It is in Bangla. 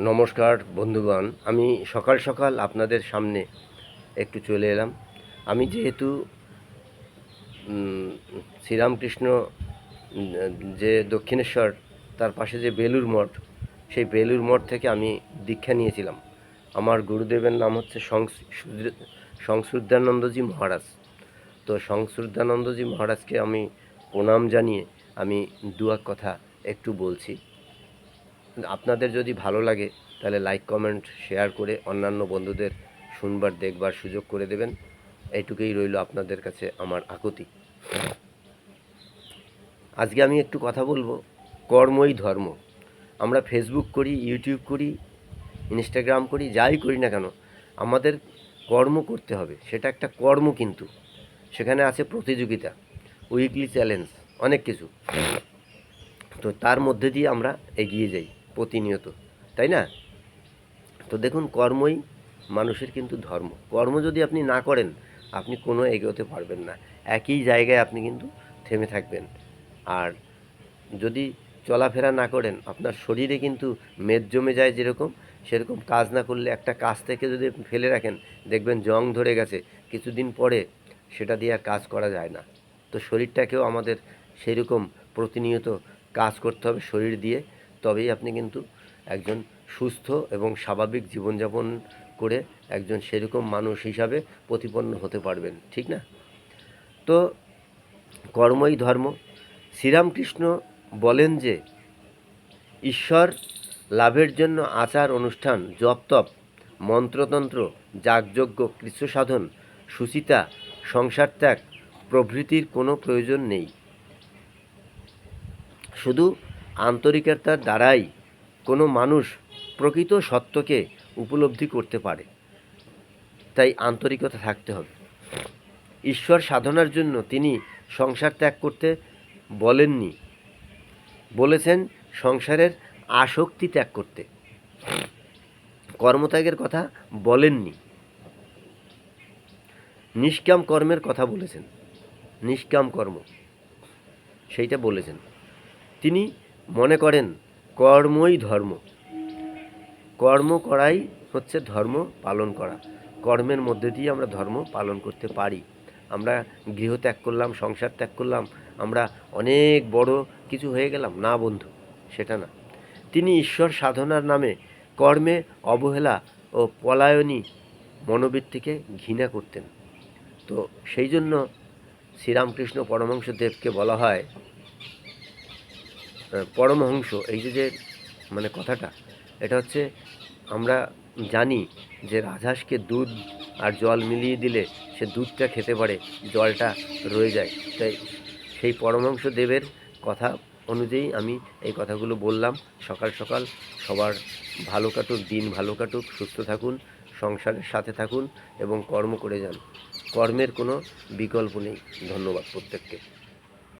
নমস্কার বন্ধুগণ, আমি সকাল সকাল আপনাদের সামনে একটু চলে এলাম। আমি যেহেতু শ্রীরামকৃষ্ণ, যে দক্ষিণেশ্বর, তার পাশে যে বেলুর মঠ, সেই বেলুর মঠ থেকে আমি দীক্ষা নিয়েছিলাম। আমার গুরুদেবের নাম হচ্ছে সংস- সংশ্রুদ্ধানন্দজি মহারাজ। তো সংশ্রুদ্ধানন্দজি মহারাজকে আমি প্রণাম জানিয়ে আমি দুয়াক কথা একটু বলছি। আপনাদের যদি ভালো লাগে, তাহলে লাইক কমেন্ট শেয়ার করে অন্যান্য বন্ধুদের শুনবার, দেখবার সুযোগ করে দেবেন। এইটুকুই রইল আপনাদের কাছে আমার আকুতি। আজকে আমি একটু কথা বলব, কর্মই ধর্ম। আমরা ফেসবুক করি ইউটিউব করি ইনস্টাগ্রাম করি, যাই করি না কেন, আমাদের কর্ম করতে হবে। সেটা একটা কর্ম কিন্তু। সেখানে আছে প্রতিযোগিতা উইকলি চ্যালেঞ্জ অনেক কিছু। তো তার মধ্যে দিয়ে আমরা এগিয়ে যাই। প্রতিনিয়ত, তাই না? তো দেখুন, কর্মই মানুষের কিন্তু ধর্ম। কর্ম যদি আপনি না করেন, আপনি কোনো এগোতে পারবেন না। একই জায়গায় আপনি কিন্তু থেমে থাকবেন। আর যদি চলাফেরা না করেন, আপনার শরীরে কিন্তু মেদ জমে যায় যেরকম, সেরকম কাজ না করলে একটা কাজ থেকে যদি ফেলে রাখেন, দেখবেন জং ধরে গেছে, কিছুদিন পরে সেটা দিয়ে আর কাজ করা যায় না। তো শরীরটাকেও আমাদের সেই রকম প্রতিনিয়ত কাজ করতে হবে, শরীর দিয়ে তবেই আপনি কিন্তু একজন সুস্থ এবং স্বাভাবিক জীবনযাপন করে একজন সেরকম মানুষ হিসাবে প্রতিপন্ন হতে পারবেন, ঠিক না? তো কর্মই ধর্ম। শ্রীরামকৃষ্ণ বলেন যে, ঈশ্বর লাভের জন্য আচার অনুষ্ঠান জপ তপ মন্ত্রতন্ত্র, যাগযজ্ঞ কৃষ্ণ সাধন সুচিতা, সংসার ত্যাগ প্রভৃতির কোনো প্রয়োজন নেই। শুধু আন্তরিকতার দ্বারাই কোনো মানুষ প্রকৃত সত্যকে উপলব্ধি করতে পারে। তাই আন্তরিকতা থাকতে হবে। ঈশ্বর সাধনার জন্য তিনি সংসার ত্যাগ করতে বলেননি। বলেছেন সংসারের আসক্তি ত্যাগ করতে। কর্মত্যাগের কথা বলেননি। নিষ্কাম কর্মের কথা বলেছেন। নিষ্কাম কর্ম। সেইটা বলেছেন। তিনি মনে করেন কর্মই ধর্ম। কর্ম করাই হচ্ছে ধর্ম পালন করা। কর্মের মধ্যে দিয়ে আমরা ধর্ম পালন করতে পারি। আমরা গৃহ ত্যাগ করলাম, সংসার ত্যাগ করলাম, আমরা অনেক বড় কিছু হয়ে গেলাম। না বন্ধু, সেটা না। তিনি ঈশ্বর সাধনার নামে কর্মে অবহেলা ও পলায়নী মনোবৃত্তিকে ঘৃণা করতেন। তো সেই জন্য শ্রীরামকৃষ্ণ পরমহংস দেবকে বলা হয় পরমহংস, এই যে যে মানে কথাটা, এটা হচ্ছে আমরা জানি যে রাজহাঁসকে দুধ আর জল মিলিয়ে দিলে সে দুধটা খেতে পারে, জলটা রয়ে যায়। তাই সেই পরমহংস দেবের কথা অনুযায়ী আমি এই কথাগুলো বললাম। সকাল সকাল সবার ভালো কাটুক, দিন ভালো কাটুক, সুস্থ থাকুন, সংসারের সাথে থাকুন এবং কর্ম করে যান। কর্মের কোনো বিকল্প নেই। ধন্যবাদ প্রত্যেককে।